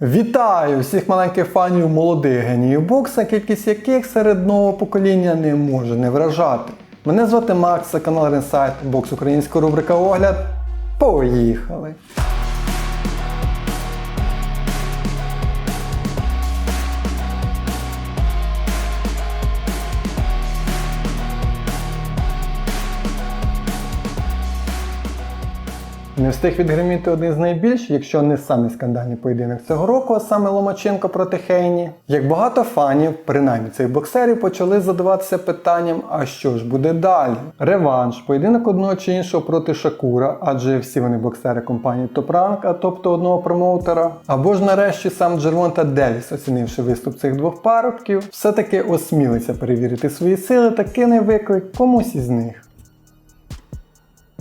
Вітаю всіх маленьких фанів молодих геніїв бокса, кількість яких серед нового покоління не може не вражати. Мене звати Макс, це канал Ренсайт, бокс українська рубрика Огляд. Поїхали! Не встиг відгриміти один з найбільш, якщо не самий скандальний поєдинок цього року, а саме Ломаченко проти Хейні. Як багато фанів, принаймні цих боксерів, почали задаватися питанням, а що ж буде далі? Реванш, поєдинок одного чи іншого проти Шакура, адже всі вони боксери компанії Rank, а тобто одного промоутера. Або ж нарешті сам Джервонта Девіс, оцінивши виступ цих двох парубків, все-таки осмілиться перевірити свої сили та кине виклик комусь із них.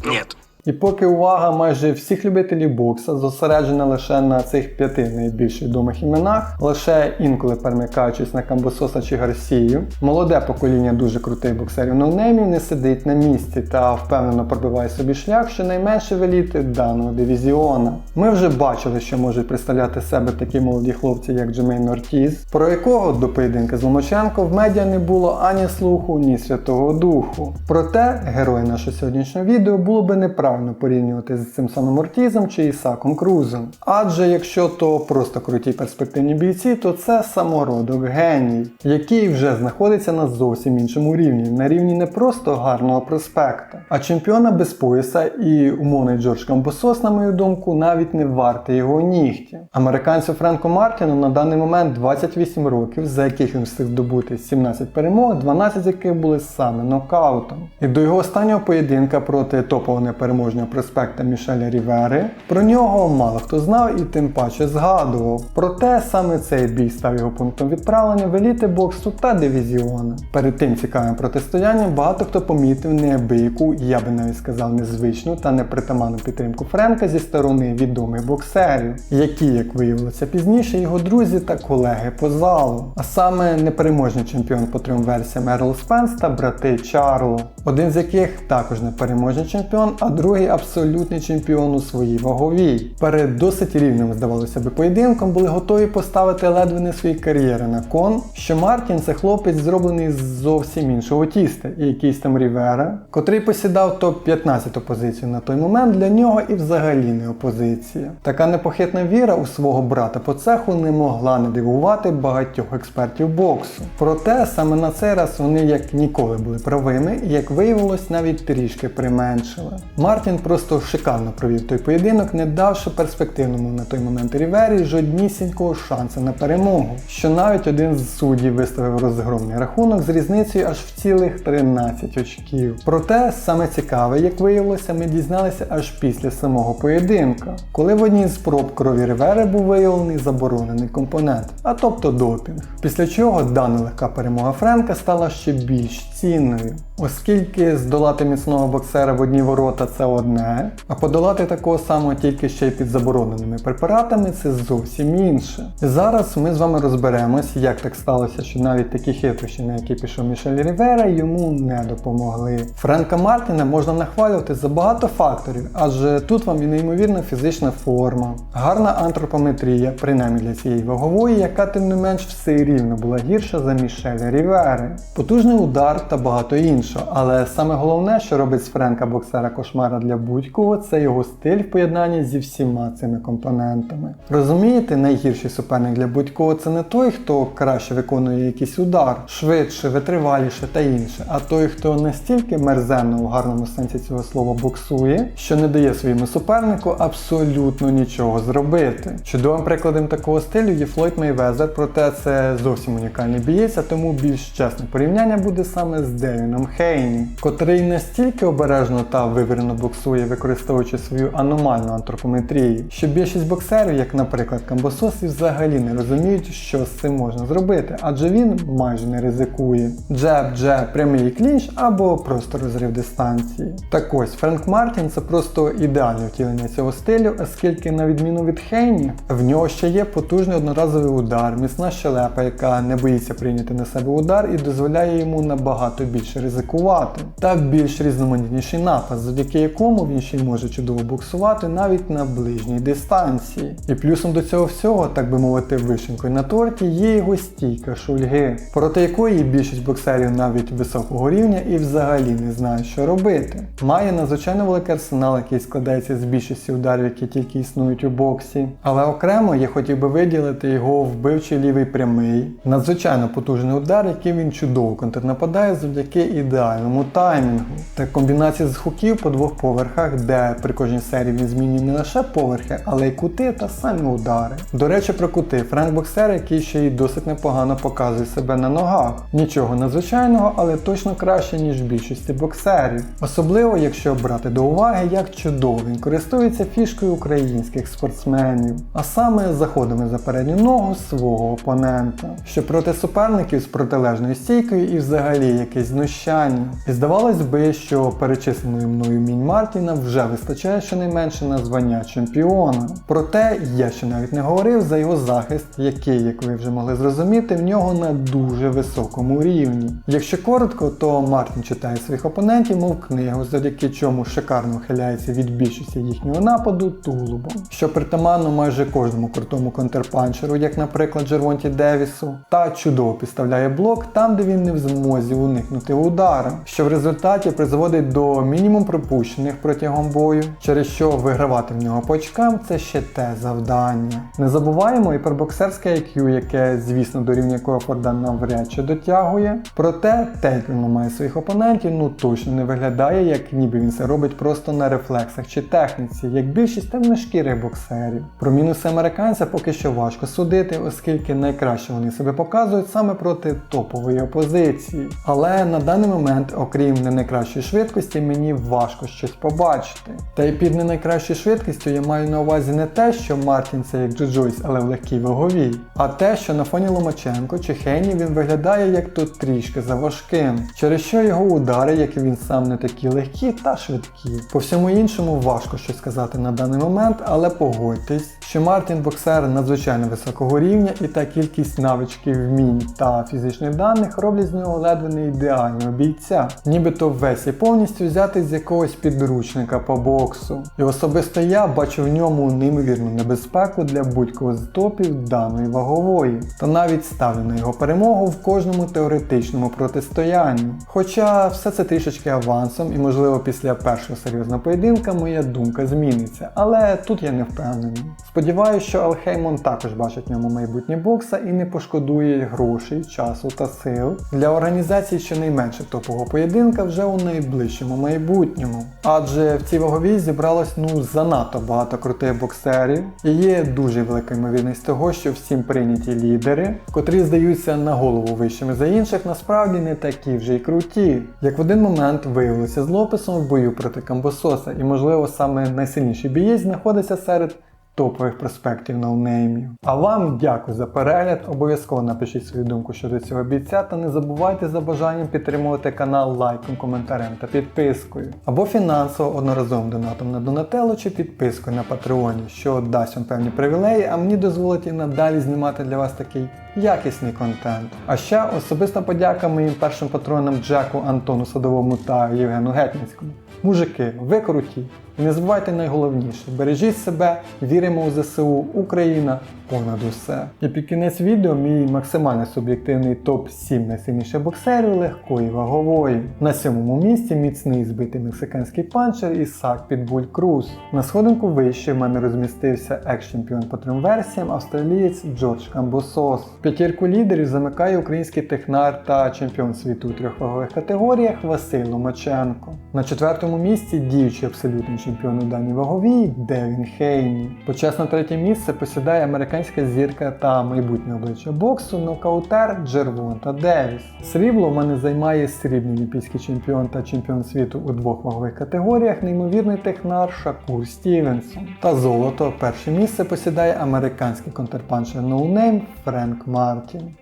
Нет. І поки увага майже всіх любителів бокса зосереджена лише на цих п'яти найбільш відомих іменах, лише інколи перемикаючись на Камбососа чи Гарсію, молоде покоління дуже крутих боксерів ноунеймів не сидить на місці та впевнено пробиває собі шлях щонайменше в еліти даного дивізіона. Ми вже бачили, що можуть представляти себе такі молоді хлопці, як Джемейн Ортіз, про якого до поєдинка з Ломаченко в медіа не було ані слуху, ні святого духу. Проте герої нашого сьогоднішнього відео було би неправильно порівнювати з цим самим Ортізом чи Ісаком Крузом. Адже якщо то просто круті перспективні бійці, то це самородок геній, який вже знаходиться на зовсім іншому рівні, на рівні не просто гарного проспекта, а чемпіона без пояса і умовний Джордж Камбосос, на мою думку, навіть не вартий його нігті. Американцю Френку Мартіну на даний момент 28 років, за яких він встиг здобути 17 перемог, 12 з яких були саме нокаутом. І до його останнього поєдинка проти топового непереможного проспекта Мішеля Рівери про нього мало хто знав і тим паче згадував. Проте саме цей бій став його пунктом відправлення в еліти боксу та дивізіони. Перед тим цікавим протистоянням багато хто помітив неабияку, я би навіть сказав, незвичну та непритаманну підтримку Френка зі сторони відомих боксерів, які, як виявилося пізніше, його друзі та колеги по залу. А саме непереможний чемпіон по трьом версіям Ерл Спенс та брати Чарло, один з яких також непереможний чемпіон, а другий абсолютний чемпіон у своїй ваговій. Перед досить рівним, здавалося би, поєдинком були готові поставити ледве не свої кар'єри на кон, що Мартін це хлопець зроблений з зовсім іншого тіста, і якийсь там Рівера, котрий посідав топ-15 позицію на той момент, для нього і взагалі не опозиція. Така непохитна віра у свого брата по цеху не могла не дивувати багатьох експертів боксу. Проте саме на цей раз вони як ніколи були правими, і як виявилось, навіть трішки применшили. Мартін просто шикарно провів той поєдинок, не давши перспективному на той момент Рівері жоднісінького шансу на перемогу, що навіть один з суддів виставив розгромний рахунок з різницею аж в цілих 13 очків. Проте саме цікаве, як виявилося, ми дізналися аж після самого поєдинка, коли в одній з проб крові Рівери був виявлений заборонений компонент, а тобто допінг. Після чого дана легка перемога Френка стала ще більш цінною, оскільки здолати міцного боксера в одні ворота це одне, а подолати такого самого тільки ще й під забороненими препаратами це зовсім інше. І зараз ми з вами розберемось, як так сталося, що навіть такі хитрощі, на які пішов Мішель Рівера, йому не допомогли. Френка Мартіна можна нахвалювати за багато факторів, адже тут вам і неймовірна фізична форма, гарна антропометрія, принаймні для цієї вагової, яка тим не менш все рівно була гірша за Мішеля Рівери. Потужний удар та багато іншого, але саме головне, що робить з Френка боксера кошмара для будь-кого, це його стиль в поєднанні зі всіма цими компонентами. Розумієте, найгірший суперник для будь-кого це не той, хто краще виконує якийсь удар, швидше, витриваліше та інше, а той, хто настільки мерзенно у гарному сенсі цього слова боксує, що не дає своєму супернику абсолютно нічого зробити. Чудовим прикладом такого стилю є Флойд Мейвезер, проте це зовсім унікальний бієць, а тому більш чесне порівняння буде саме з Девіном Хейні, котрий настільки обережно та вивірено боксує, використовуючи свою аномальну антропометрію, що більшість боксерів, як наприклад Камбосос, взагалі не розуміють, що з цим можна зробити, адже він майже не ризикує. Джеб, джеб, прямий клінч або просто розрив дистанції. Так ось Френк Мартін це просто ідеальне втілення цього стилю, оскільки, на відміну від Хейні, в нього ще є потужний одноразовий удар, міцна щелепа, яка не боїться прийняти на себе удар і дозволяє йому набагато набагато більше ризикувати. Та більш різноманітніший напад, завдяки якому він ще й може чудово боксувати навіть на ближній дистанції. І плюсом до цього всього, так би мовити, вишенкою на торті є його стійка шульги, проти якої більшість боксерів навіть високого рівня і взагалі не знає, що робити. Має надзвичайно великий арсенал, який складається з більшості ударів, які тільки існують у боксі. Але окремо я хотів би виділити його вбивчий лівий прямий, надзвичайно потужний удар, який він чудово контрнападає завдяки ідеальному таймінгу. Та комбінація з хуків по двох поверхах, де при кожній серії він змінює не лише поверхи, але й кути та самі удари. До речі, про кути. Френк боксер, який ще й досить непогано показує себе на ногах. Нічого надзвичайного, але точно краще, ніж в більшості боксерів. Особливо, якщо брати до уваги, як чудово він користується фішкою українських спортсменів, а саме заходами за передню ногу свого опонента, що проти суперників з протилежною стійкою і взагалі якесь знущання. І здавалось би, що перечисленої мною мінь Мартіна вже вистачає щонайменше на звання чемпіона. Проте я ще навіть не говорив за його захист, який, як ви вже могли зрозуміти, в нього на дуже високому рівні. Якщо коротко, то Мартін читає своїх опонентів, мов книгу, завдяки чому шикарно ухиляється від більшості їхнього нападу тулубом, що притаманно майже кожному крутому контрпанчеру, як, наприклад, Джервонті Девісу, та чудово підставляє блок там, де він не в змозі уникнути удара, що в результаті призводить до мінімум пропущених протягом бою, через що вигравати в нього по очкам це ще те завдання. Не забуваємо і про боксерське IQ, яке, звісно, до рівня Кофорда навряд чи дотягує. Проте Тейквін має своїх опонентів, ну точно не виглядає, як ніби він це робить просто на рефлексах чи техніці, як більшість темношкірих боксерів. Про мінуси американця поки що важко судити, оскільки найкраще вони себе показують саме проти топової опозиції. Але на даний момент, окрім не найкращої швидкості, мені важко щось побачити. Та й під не найкращою швидкістю я маю на увазі не те, що Мартін це як Джо Джойс, але в легкій ваговій, а те, що на фоні Ломаченко чи Хейні він виглядає як тут трішки заважким, через що його удари, як і він сам не такі легкі та швидкі. По всьому іншому важко щось сказати на даний момент, але погодьтесь, що Мартін боксер надзвичайно високого рівня і та кількість навичків, вмінь та фізичних даних роблять з нього ледве не ідеального бійця, нібито весь і повністю взяти з якогось підручника по боксу. І особисто я бачу в ньому неймовірну небезпеку для будь-кого з топів даної вагової, та навіть ставлю на його перемогу в кожному теоретичному протистоянні. Хоча все це трішечки авансом, і можливо після першого серйозного поєдинка моя думка зміниться, але тут я не впевнений. Сподіваюся, що Алхеймон також бачить в ньому майбутнє бокса і не пошкодує грошей, часу та сил для організації щонайменше топового поєдинка вже у найближчому майбутньому. Адже в цій ваговій зібралось ну занадто багато крутих боксерів, і є дуже велика ймовірність того, що всім прийняті лідери, котрі здаються на голову вищими за інших, насправді не такі вже й круті. Як в один момент виявилося з Лопесом в бою проти Камбососа, і можливо саме найсильніший бієць знаходиться серед топових проспектів ноунеймів. А вам дякую за перегляд. Обов'язково напишіть свою думку щодо цього бійця та не забувайте за бажанням підтримувати канал лайком, коментарем та підпискою. Або фінансово одноразовим донатом на Донателло чи підпискою на Патреоні, що дасть вам певні привілеї, а мені дозволить і надалі знімати для вас такий якісний контент. А ще особиста подяка моїм першим патронам Джеку, Антону Садовому та Євгену Гетьманському. Мужики, ви круті! І не забувайте найголовніше, бережіть себе, віримо у ЗСУ, Україна понад усе. І під кінець відео мій максимально суб'єктивний топ-7 найсильніших боксерів легкої вагової. На сьомому місці міцний збитий мексиканський панчер Ісак Підбуль Круз. На сходинку вище в мене розмістився екс-чемпіон по трьом версіям, австралієць Джордж Камбосос. П'ятірку лідерів замикає український технар та чемпіон світу у трьох вагових категоріях Василь Ломаченко. На четвертому місці діючий абсолютний чемпіон у даній ваговій Девін Хейні. Почесне третє місце посідає американська зірка та майбутнє обличчя боксу нокаутер Джервонта Девіс. Срібло в мене займає срібний олімпійський чемпіон та чемпіон світу у двох вагових категоріях, неймовірний технар Шакур Стівенсон. Та золото перше місце посідає американський контрпанчер ноунейм Френк Мартін.